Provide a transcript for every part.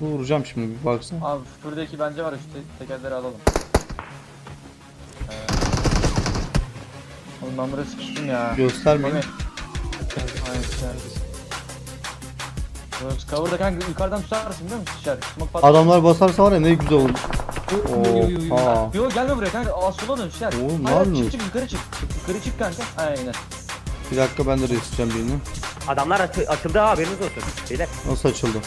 Vuracağım şimdi bir baksana. Abi şuradaki bence var ya, şu te- tekerleri alalım. Ee... Oğlum ben buraya sıkıştım ya. Göstermeyin. Mami. Aynen güzel. Böyle cover'da kanka yukarıdan tutarsın biliyor musun? Smoke pat. Adamlar basarsa var ya ne güzel olur. Oha. Yo gelme buraya kanka. Aa sola dön dışarı. Oğlum, ne Hayır, yapıyorsun? Çık çık yukarı çık. çık. Yukarı çık kanka. Aynen. Bir dakika ben de restleyeceğim birini. Adamlar açı- açıldı ha haberiniz olsun. Beyler. Nasıl açıldı?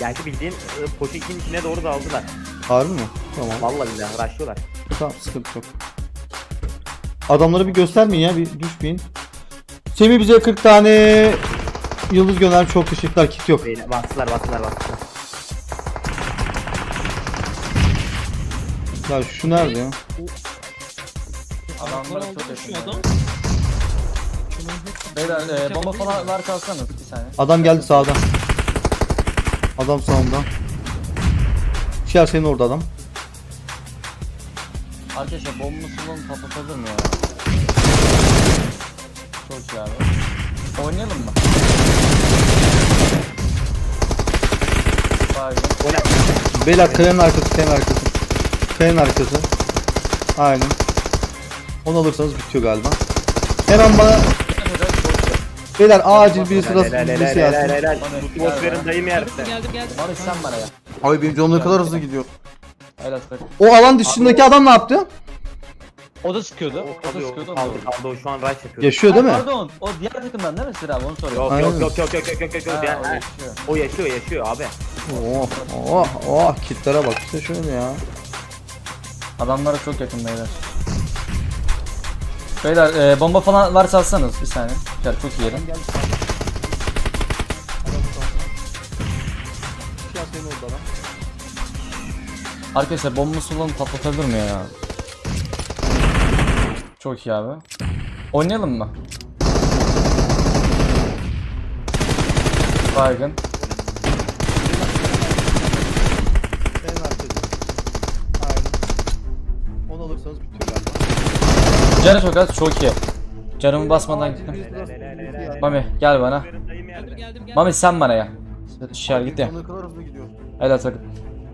Yani bildiğin e, Poçinki'nin içine doğru daldılar. Harbi mi? Tamam. Vallahi billahi raşlıyorlar. Tamam sıkıntı yok. Adamları bir göstermeyin ya bir düşmeyin. Semih bize 40 tane yıldız gönder çok teşekkürler kit yok. Beyler bastılar bastılar bastılar. Ya şu nerede ya? Adamlar çok şu yakın. adam. Beyler e, bomba falan var kalsanız bir saniye. Adam geldi sağdan. Adam sağında. Şer senin orada adam. Arkadaşlar bomba salonu mi ya? Çok iyi abi. Oynayalım mı? Ne? Beyler kayanın arkası, kayanın arkası. Kayanın arkası. Aynen. Onu alırsanız bitiyor galiba. Hemen bana Beyler acil birisi nasıl Helal helal birisi helal yazsın. helal. Motivos verin dayım yerse. Geldim geldim. Barış sen bana ya. Abi benim canım ne kadar hızlı gidiyor. Helal. O alan dışındaki adam ne yaptı? O da sıkıyordu. O da sıkıyordu. Kaldı kaldı o şu an rush yapıyor. Yaşıyor değil mi? Pardon. O diğer takımdan değil mi Sir abi onu soruyor. Yok Aynen. yok yok yok yok yok yok yok. O yaşıyor. Yaşıyor yaşıyor abi. Oh oh oh kitlere bak işte şöyle ya. Adamlara çok yakın beyler. Beyler e, bomba falan varsa atsanız bir saniye. Gel çok iyi yerim. Arkadaşlar bomba salonu patlatabilir mi ya? Çok iyi abi. Oynayalım mı? Baygın. Aynen. Onu alırsanız bitiyor galiba. Canı çok az çok iyi. Canımı basmadan gittim. Mami gel bana. Mami sen bana ya. Şişer gitti ya. Helal sakın.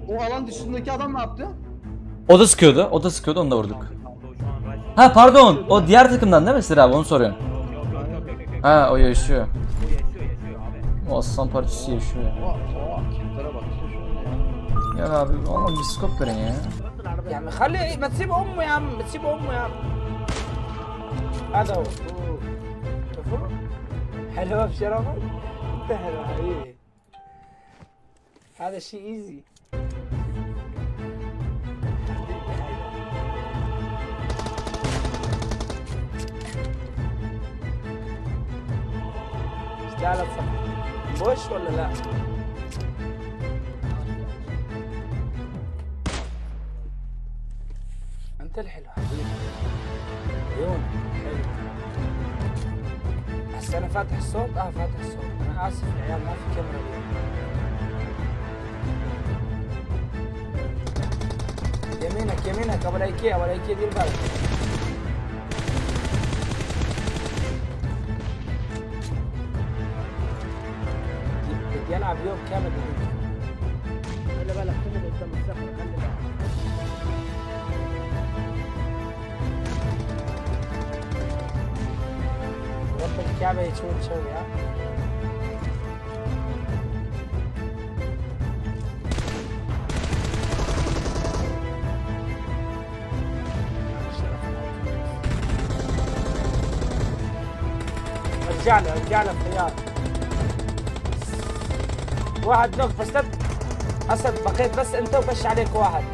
O alan dışındaki adam ne yaptı? O da sıkıyordu. O da sıkıyordu. Onu da vurduk. Ha pardon. O diğer takımdan değil mi Sir abi? Onu soruyorsun. Ha o yaşıyor. O aslan parçası yaşıyor. Ya abi oğlum bir skop verin ya. Ya Mihali, ma tsibu ummu ya, ma tsibu ya. هذا هو. شوفوا. حلوة بشرفك انت حلو حبيبي هذا شيء ايزي اشتغلت صح بوش ولا لا؟ أنت الحلو. حبيبي عيون هسه أنا فاتح الصوت؟ آه فاتح الصوت. أنا آسف يا عيال ما في كاميرا. يمينك يمينك أبو الأيكيا أبو الأيكيا دير بالك. بدي العب يوم كامل. رب الكعبة يشوي تشوي ها رجع له رجع له الخيار واحد نوك بس اسد بقيت بس انت وبش عليك واحد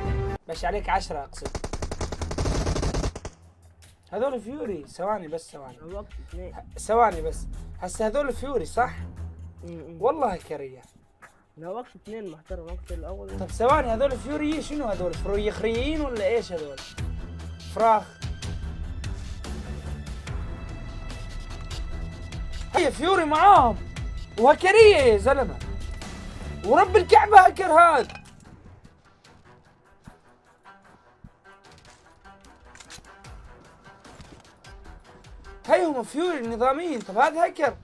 بش عليك عشرة اقصد هذول فيوري. ثواني بس ثواني. ثواني بس. هسه هذول فيوري صح؟ والله كريه لا وقت اثنين محترم وقت الأول. طب ثواني هذول فيوري شنو هذول؟ فرويخريين ولا إيش هذول؟ فراخ. هي فيوري معاهم. وهكريه يا زلمة. ورب الكعبة هكر هذا. هاي هم فيوري النظاميين طب هذا هكر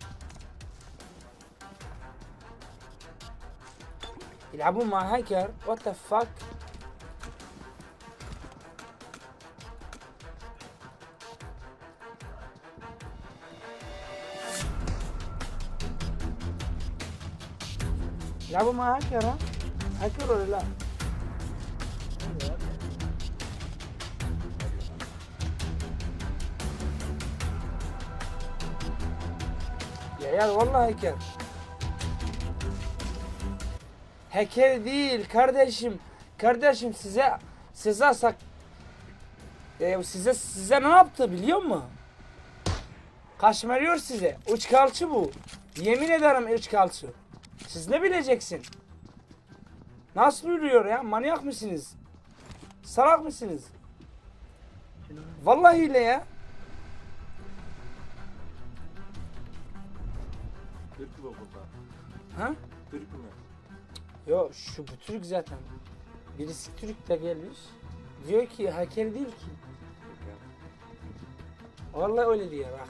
يلعبون مع هاكر وات ذا فاك يلعبوا مع هاكر ها؟ هاكر ولا لا؟ Yani vallahi hacker. Hacker değil kardeşim. Kardeşim size size sak e, size size ne yaptı biliyor musun? Kaşmeriyor size. Uç kalçı bu. Yemin ederim uç kalçı. Siz ne bileceksin? Nasıl yürüyor ya? Manyak mısınız? Salak mısınız? Vallahi ile ya. Ha? Türk mü? Yo şu bu Türk zaten. Birisi Türk de gelmiş. Diyor ki hacker değil ki. Vallahi öyle diyor bak.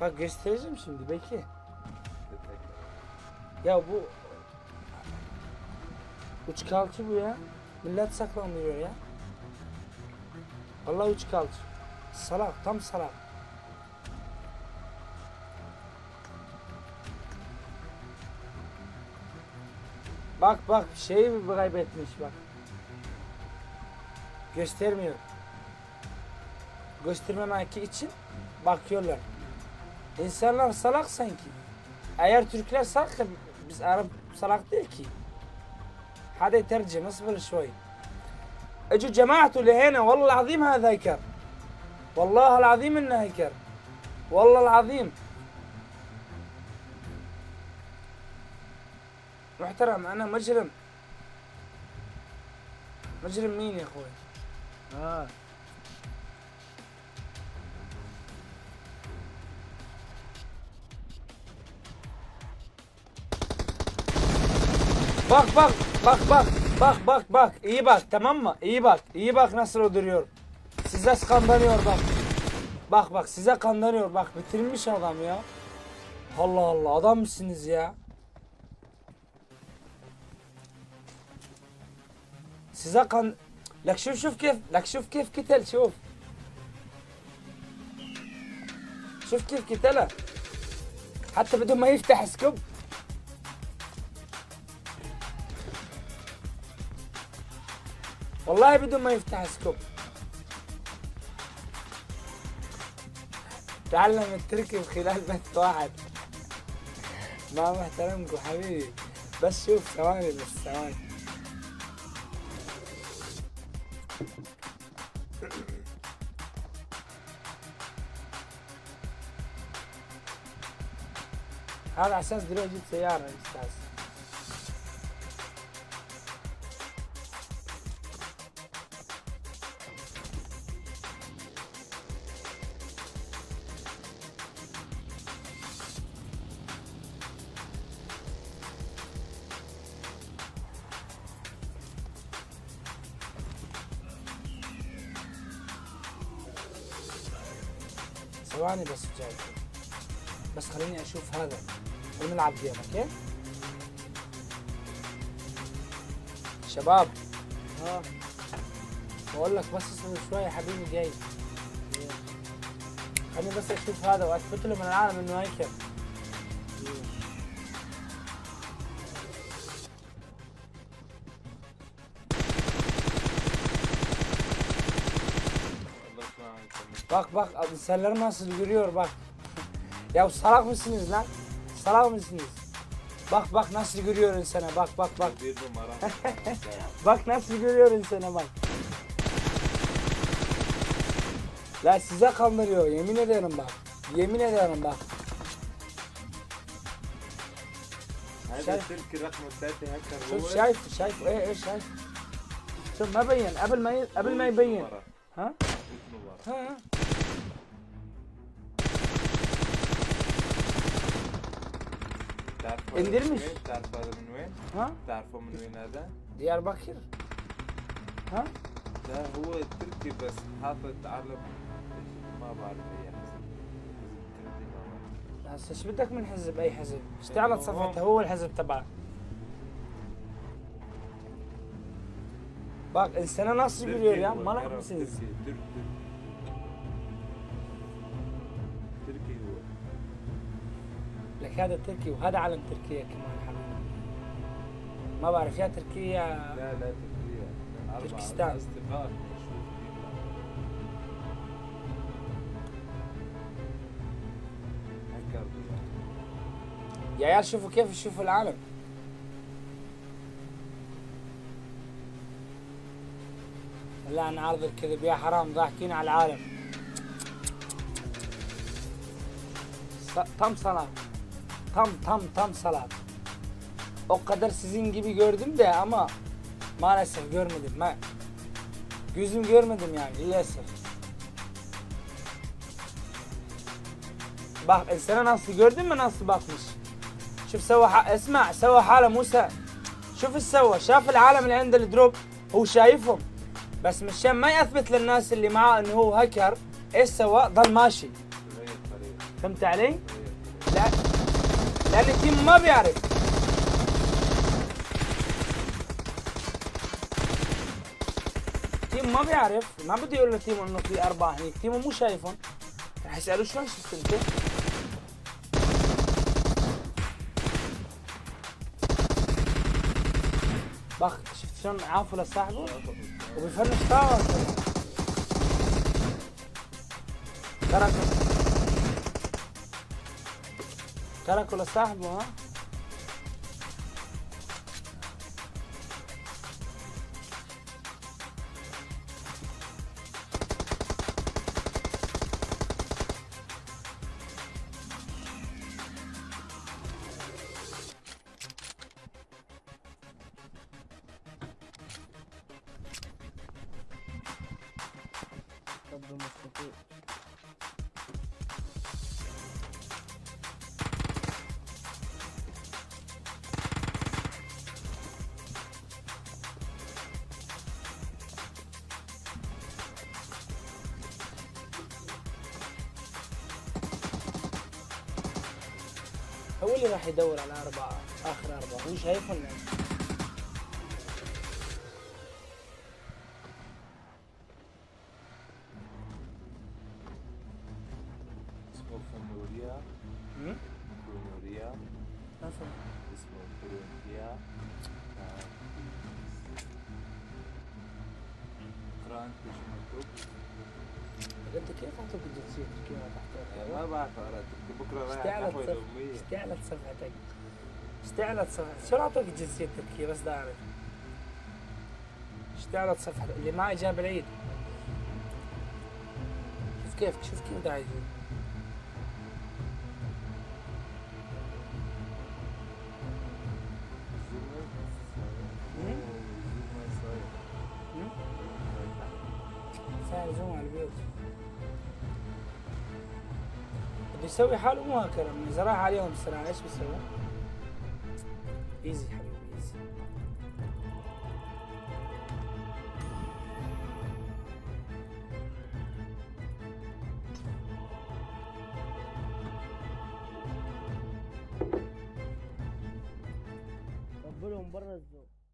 Bak göstereceğim şimdi bekle. Ya bu uç kalçı bu ya. Millet saklandırıyor ya. Vallahi uç kalçı. Salak tam salak. Bak bak şeyi mi kaybetmiş bak. Göstermiyor. Göstermemek için bakıyorlar. İnsanlar salak sanki. Eğer Türkler salak biz Arap salak değil ki. Hadi tercih nasıl şöyle. Ecü cemaatu lehene vallahi azim ha zekar. والله العظيم انه هيكر والله العظيم محترم أنا مجرم مجرم مين يا أخوي آه Bak bak bak bak bak bak bak iyi bak tamam mı? İyi bak iyi bak nasıl öldürüyor. Size skandalıyor bak. Bak bak size kandırıyor bak bitirmiş adam ya. Allah Allah adam mısınız ya? Size kan... لك شوف شوف كيف لك شوف كيف قتل شوف شوف كيف قتله حتى بدون ما يفتح سكوب والله بدون ما يفتح سكوب تعلم التركي خلال بث واحد. ما محترمكم حبيبي. بس شوف ثواني بس ثواني. هذا على أساس دلوقتي جبت سيارة يا أستاذ. ثواني بس جاي. بس خليني أشوف هذا. ونلعب جيم أوكي؟ شباب. آه. بقول لك بس اصبر شوية يا حبيبي جاي. خليني بس أشوف هذا وأثبت له من العالم إنه هيكل Bak bak insanlar nasıl yürüyor bak. ya salak mısınız lan? Salak mısınız? Bak bak nasıl görüyor insana bak bak bak. Bir numara. Bak nasıl görüyor insana bak. La size kandırıyor yemin ederim bak. Yemin ederim bak. هذا شايف؟ تركي رقم الثلاثة هكر شوف هو شايف شايف ايه ايه شايف شوف ما بين قبل ما ي... قبل ما يبين نمرة. ها ثلاث نمرة. ها اندرمش. وين؟ تعرف هذا من وين؟ ها تعرفه من وين هذا؟ دياربكر ها لا هو تركي بس حاطط علم ما بعرف اي حسب تركي ما بعرف. بس إيش بدك من حزب اي حزب اشتعلت صفحته هو الحزب تبعه Bak insana nasıl gülüyor ya malak mısınız? Türk, Türk. لك هذا تركي وهذا علم تركيا كمان حبيبي. ما بعرف يا تركيا لا لا تركيا. تركستان. يا عيال شوفوا كيف يشوفوا العالم. لا عن عرض الكذب يا حرام ضاحكين على العالم. tam salat. Tam tam tam salat. O kadar sizin gibi gördüm de ama maalesef görmedim. Ben gözüm görmedim yani maalesef. Bak insana nasıl gördün mü nasıl bakmış? شوف سوى ح... اسمع سوى حاله موسى شوف ايش سوى شاف العالم اللي عند الدروب هو شايفهم بس مشان ما يثبت للناس اللي معاه انه هو هكر ايش سوى ضل ماشي غير طريق فهمت علي غير طريق. لا لأن التيم ما بيعرف. تيم ما بيعرف. ما بده يقول لتيمو إنه في أربعة هنيك تيمو مو شايفهم. رح يسالوه شلون شفت انت بخ شفت شلون عافوا لصاحبه وبيفنش طاوة تركوا تركوا لصاحبه ها هو اللي راح يدور على أربعة؟ آخر أربعة. هو شايفهم اشتعلت بكرة صفحتك اشتعلت صفحتك شو اعطوك الجنسيه التركيه بس داري اشتعلت صفحتك اللي معي جاب العيد. شوف كيف شوف كيف قاعد سهل جمعة البيت. بيسوي حاله مو هكذا من زراعة عليهم الصراحة إيش بيسوي؟ ايزي حبيبي